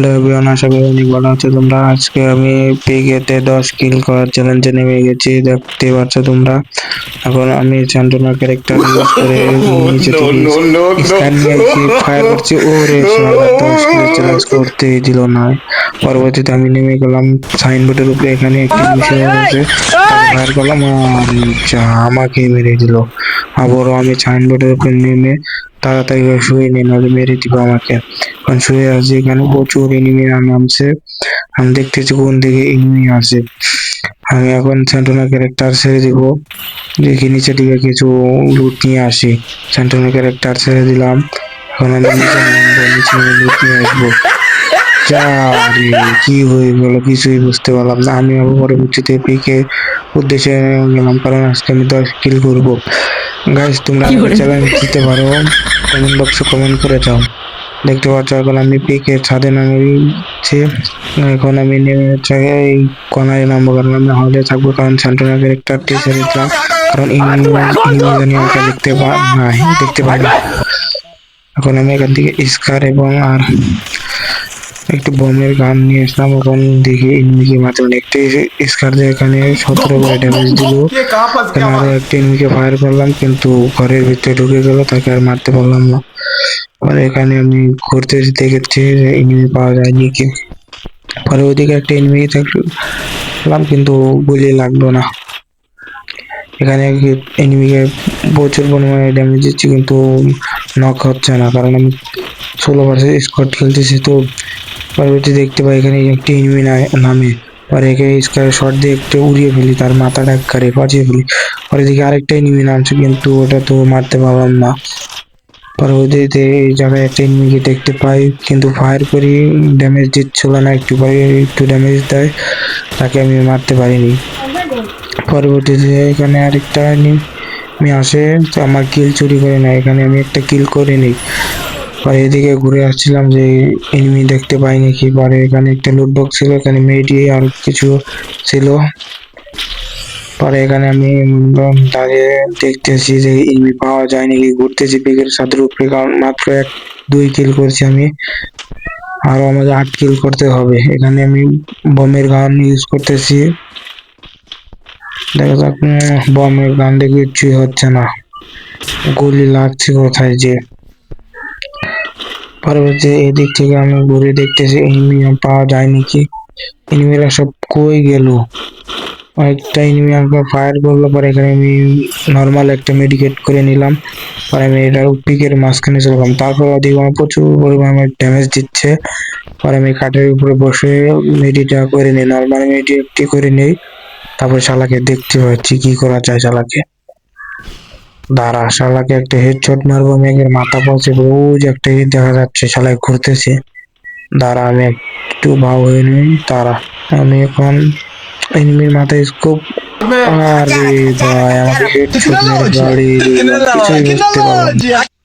Hello everyone আশা করি অনেক ভালো আছো। তোমরা আজকে আমি পিকেতে দশ কিল করার চ্যালেঞ্জে নেমে গেছি দেখতে পাচ্ছ তোমরা। এখন আমি চ্যান্টনার ক্যারেক্টার ইউজ করে নিচে স্ক্যান নিয়ে ফায়ার করছি। ও শালা দশ কিল চ্যালেঞ্জ করতেই দিল না। পরবর্তীতে আমি নেমে গেলাম সাইনবোর্ডের উপরে এখানে একটি মিশন আছে ফায়ার করলাম আর আমাকে মেরে দিল। আবারও আমি সাইনবোর্ডের উপরে নেমে তাড়াতাড়ি শুয়ে নিয়ে নাহলে মেরে দিব আমাকে। এখন শুয়ে আছি এখানে প্রচুর এনিমি নামছে। আমি দেখতেছি কোন দিকে এনিমি আছে। আমি এখন স্যান্টনা ক্যারেক্টার ছেড়ে দিব। দেখি নিচে দিকে কিছু লুট নিয়ে আসি। স্যান্টনা ক্যারেক্টার ছেড়ে দিলাম। এখন আমি নিচে লুট নিয়ে আসব। কি হয়ে গেল? কিছুই বুঝতে পারলাম না। আমি আবার পরবর্তীতে পিকে উদ্দেশ্যে গেলাম কারণ আজকে আমি দশ কিল করব। গাইস তোমরা চ্যালেঞ্জ দিতে পারো। কমেন্ট বক্সে কমেন্ট করে যাও। দেখতে পাচ্ছ এখন আমি পিকে ছাদে নামিয়েছি। এখন আমি নেমে হচ্ছে এই কনায় নামবো কারণ আমি হলে থাকব কারণ স্যান্টোনা ক্যারেক্টারটি ছেড়ে দিলাম। কারণ ইংরেজি আমাকে দেখতে পা নাই দেখতে পাই না। এখন আমি এখান থেকে স্কার এবং আর একটি বোমের গান নিয়ে এসলাম ওখান দেখি ইনমিকে মাত্র মানে একটি স্কার দিয়ে এখানে সতেরো বাই ড্যামেজ দিল। আরও একটি এনিমিকে ফায়ার করলাম, কিন্তু ঘরের ভিতরে ঢুকে গেল, তাকে আর মারতে পারলাম না। আর এখানে আমি ঘুরতে দেখেছি এনিমি পাওয়া যায়নি কি। পরে ওদিকে একটা এনিমি থাকলাম কিন্তু গুলি লাগল না। এখানে এনিমিকে প্রচুর পরিমাণে ড্যামেজ দিচ্ছি, কিন্তু নক হচ্ছে না, কারণ আমি ষোলো পার্সেন্ট স্কোয়াড খেলতেছি, তো পরবর্তী দেখতে পাই এখানে একটি এনিমি নামে। পরে একে স্কোয়ার শট দিয়ে একটু উড়িয়ে ফেলি, তার মাথাটা একবারে বাঁচিয়ে ফেলি। পরে দিকে আরেকটা এনিমি নামছে কিন্তু ওটা তো মারতে পারলাম না। পরবর্তীতে এই জায়গায় একটা এনিমিকে দেখতে পাই, কিন্তু ফায়ার করি ড্যামেজ দিচ্ছিল না, একটু পরে একটু ড্যামেজ দেয়। তাকে আমি মারতে পারিনি। পরবর্তীতে এখানে আরেকটা এনিমি আসে আমার কিল চুরি করে নেয়। এখানে আমি একটা কিল করে নিই। পরে এদিকে ঘুরে আসছিলাম যে এনিমি দেখতে পাইনি কি পরে। এখানে একটা লুট বক্স ছিল, এখানে মেয়েটি আর কিছু ছিল। পরে এখানে আমি দাঁড়িয়ে দেখতেছি যে এনিমি পাওয়া যায় নাকি ঘুরতেছি পিকের সাথে উপরে কারণ মাত্র এক, দুই কিল করছি আমি। আরও আমাদের আট কিল করতে হবে। এখানে আমি বমের গান ইউজ করতেছি। দেখা যাক বমের গান দেখে, কিছুই হচ্ছে না। গুলি লাগছে কোথায় যে। পরবর্তী এদিক থেকে আমি ঘুরে দেখতেছি এনিমি পাওয়া যায় নাকি? এনিমিরা সব কই গেল? একটা এনিমি আমাকে ফায়ার করল, পরে এখানে আমি নর্মাল একটা মেডিকেট করে নিলাম। পরে আমি এটার পিকের মাঝখানে চলে গেলাম। তারপর ওদিকে আমার প্রচুর পরিমাণে ড্যামেজ দিচ্ছে। পরে আমি কাঠের উপরে বসে মেডিটা করে নিই নর্মাল মেডিটি করে নিই তারপর শালাকে দেখতে পাচ্ছি, কি করা যায় শালাকে? দাঁড়া শালাকে একটা হেডশট মারবো মেঘের মাথা পড়ছে রোজ একটা হেড দেখা যাচ্ছে সালাই ঘুরতেছে। দাঁড়া আমি একটু ভাব হয়ে নিই দাঁড়া। আমি এখন এনিমির মাথায় স্কোপ আরে ভাই আমাকে হেডশট মেরে গাড়ি কিছুই বুঝতে পারলাম।